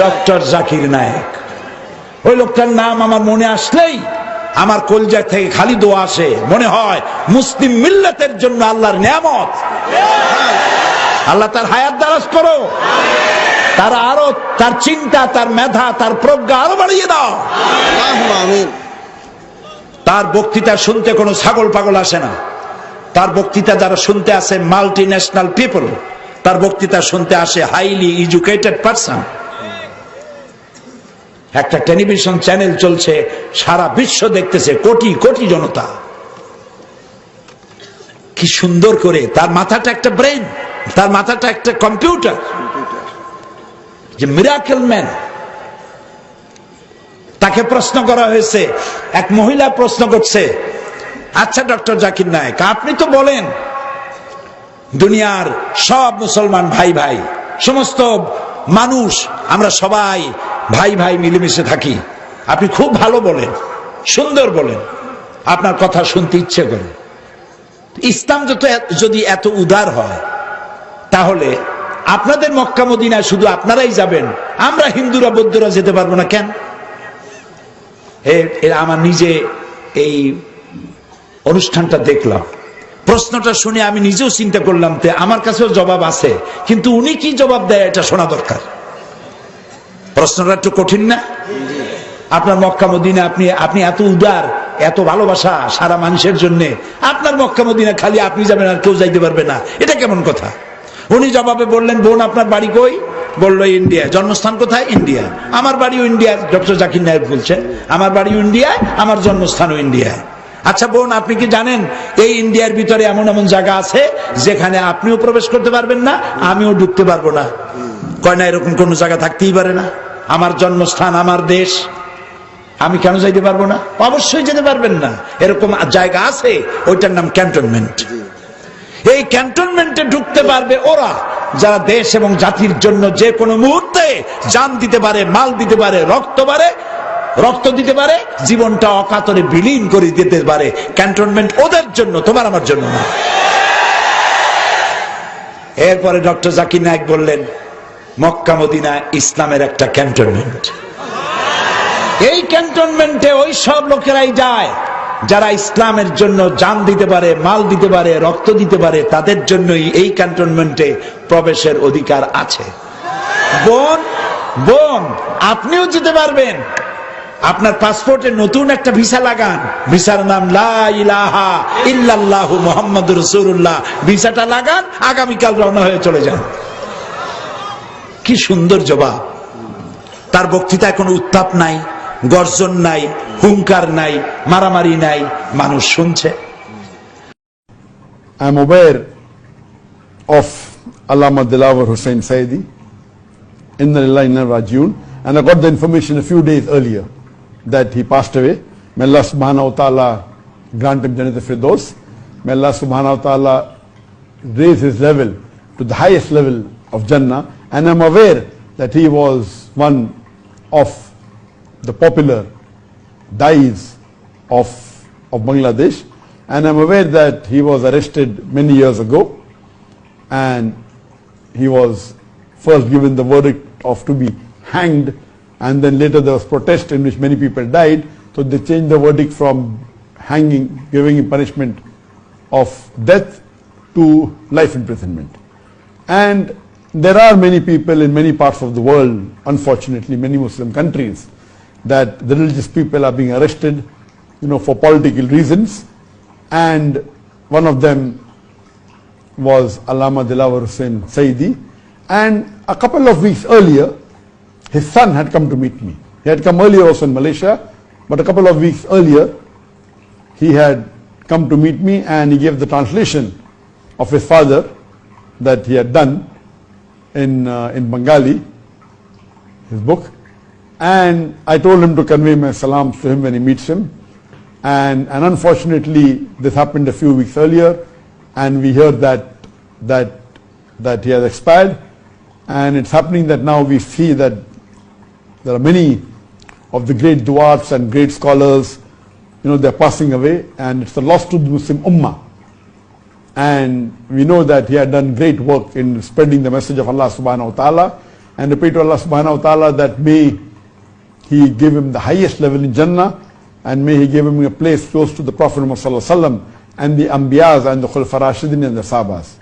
Doctor Zakir Naik. ওই লোকটার নাম আমার মনে আসলেই আমার কলজা থেকে খালি দোয়া আসে। মনে হয় মুসলিম মিল্লাতের জন্য আল্লাহর নিয়ামত। আল্লাহ তার হায়াত দ্বারাজ করো। তার আরও তার চিন্তা, তার মেধা, তার প্রজ্ঞা আরও বাড়িয়ে দাও। তার বক্তৃতা শুনতে কোনো ছাগল পাগল আসে না। তার বক্তৃতা যারা শুনতে আসে মাল্টি ন্যাশনাল পিপল তার বক্তৃতা শুনতে আসে হাইলি এডুকেটেড পার্সন একটা টেলিভিশন চ্যানেল চলছে, সারা বিশ্ব দেখতেছে, কোটি কোটি জনতা। কি সুন্দর করে, তার মাথাটা একটা ব্রেন, তার মাথাটা একটা কম্পিউটার। যে মিরাকেল ম্যান তাকে প্রশ্ন করা হয়েছে, এক মহিলা প্রশ্ন করছে আচ্ছা ডক্টর জাকির নায়ক, আপনি তো বলেন, দুনিয়ার সব মুসলমান ভাই ভাই সমস্ত মানুষ, আমরা সবাই ভাই ভাই মিলেমিশে থাকি। আপনি খুব ভালো বলেন, সুন্দর বলেন, আপনার কথা শুনতে ইচ্ছে করে। ইসলাম যত যদি এত উদার হয়, তাহলে আপনাদের মক্কা মদিনায় শুধু আপনারাই যাবেন, আমরা হিন্দুরা, বৌদ্ধরা যেতে পারব না কেন? আমার নিজে এই অনুষ্ঠানটা দেখলাম। প্রশ্নটা শুনে আমি নিজেও চিন্তা করলাম যে আমার কাছেও জবাব আছে, কিন্তু উনি কি জবাব দেয় এটা শোনা দরকার। প্রশ্নটা একটু কঠিন না? আপনার মক্কা মদিনা, আপনি আপনি এত উদার, এত ভালোবাসা সারা মানুষের জন্য। আপনার মক্কা মদিনা খালি আপনি যাবেন আর কেউ যাইতে পারবে না। এটা কেমন কথা? উনি জবাবে বললেন, বোন, আপনার বাড়ি কই? বলল, ইন্ডিয়া। জন্মস্থান কোথায়? ইন্ডিয়া। আমার বাড়িও ইন্ডিয়া। ডক্টর জাকির নায়ক বলছেন, আমার বাড়িও ইন্ডিয়ায়, আমার জন্মস্থানও ইন্ডিয়ায়। আচ্ছা বোন, আপনি কি জানেন, এই ইন্ডিয়ার ভিতরে এমন এমন জায়গা আছে যেখানে আপনিও প্রবেশ করতে পারবেন না, আমিও ঢুকতে পারব না। কয় না, এরকম কোনো জায়গা থাকতেই পারে না। আমার জন্মস্থান, আমার দেশ। আমি কেন যাইতে পারব না? অবশ্যই যেতে পারবেন না। এরকম জায়গা আছে, ওইটার নাম ক্যান্টনমেন্ট। এই ক্যান্টনমেন্টে ঢুকতে পারবে ওরা, যারা দেশ এবং জাতির জন্য যে কোনো মুহূর্তে জান দিতে পারে, মাল দিতে পারে, রক্ত পারে, রক্ত দিতে পারে, জীবনটা অকাতরে বিলীন করে দিতে পারে। ক্যান্টনমেন্ট ওদের জন্য, তোমার আমার জন্য না। এরপরে ডক্টর জাকির নায়ক বললেন মক্কা মদিনা ইসলামের একটা ক্যান্টনমেন্ট। এই ক্যান্টনমেন্টে ওই সব লোকেরাই যায়, যারা ইসলামের জন্য জান দিতে পারে, মাল দিতে পারে, রক্ত দিতে পারে, তাদের জন্যই এই ক্যান্টনমেন্টে প্রবেশের অধিকার আছে। বোন বোন, আপনিও যেতে পারবেন। আপনার পাসপোর্টে নতুন একটা ভিসা লাগান। ভিসার নাম লা ইলাহা ইল্লাল্লাহু মুহাম্মাদুর রাসূলুল্লাহ। ভিসাটা লাগান, আগামীকাল রওনা হয়ে চলে যান। কি সুন্দর জবাব তার বক্তৃতায় কোনো উত্তাপ নাই গর্জন নাই হুঙ্কার নাই মারামারি নাই মানুষ শুনছে I am aware of Allama Dilawar Hussain Saidi, Inna Lillahi Inna Rajiun, and I got the information a few days earlier that he passed away. May Allah subhanahu wa ta'ala grant him Jannat Firdaus. May Allah subhanahu wa ta'ala raise his level to the highest level of Jannah. And I'm aware that he was one of the popular dais of, of Bangladesh. And I'm aware that he was arrested many years ago and he was first given the verdict of to be hanged and then later there was protest in which many people died. So they changed the verdict from hanging, giving him punishment of death to life imprisonment. And there are many people in many parts of the world, unfortunately many Muslim countries, that the religious people are being arrested, you know, for political reasons. And one of them was Allama Dilawar Hussain Saidi. And a couple of weeks earlier, his son had come to meet me. He had come earlier also in Malaysia, but a couple of weeks earlier, he had come to meet me and he gave the translation of his father that he had done in, uh, in Bengali, his book. And I told him to convey my salams to him when he meets him. And, and unfortunately, this happened a few weeks earlier, and we heard that, that, that he has expired. And it's happening that now we see that there are many of the great duats and great scholars, you know, they're passing away, and it's a loss to the Muslim Ummah. And we know that he had done great work in spreading the message of Allah subhanahu wa ta'ala. and pray to Allah subhanahu wa ta'ala that may He give him the highest level in Jannah and may He give him a place close to the Prophet Muhammad and the Anbiyas and the Khulfa Rashidin and the Sahabas.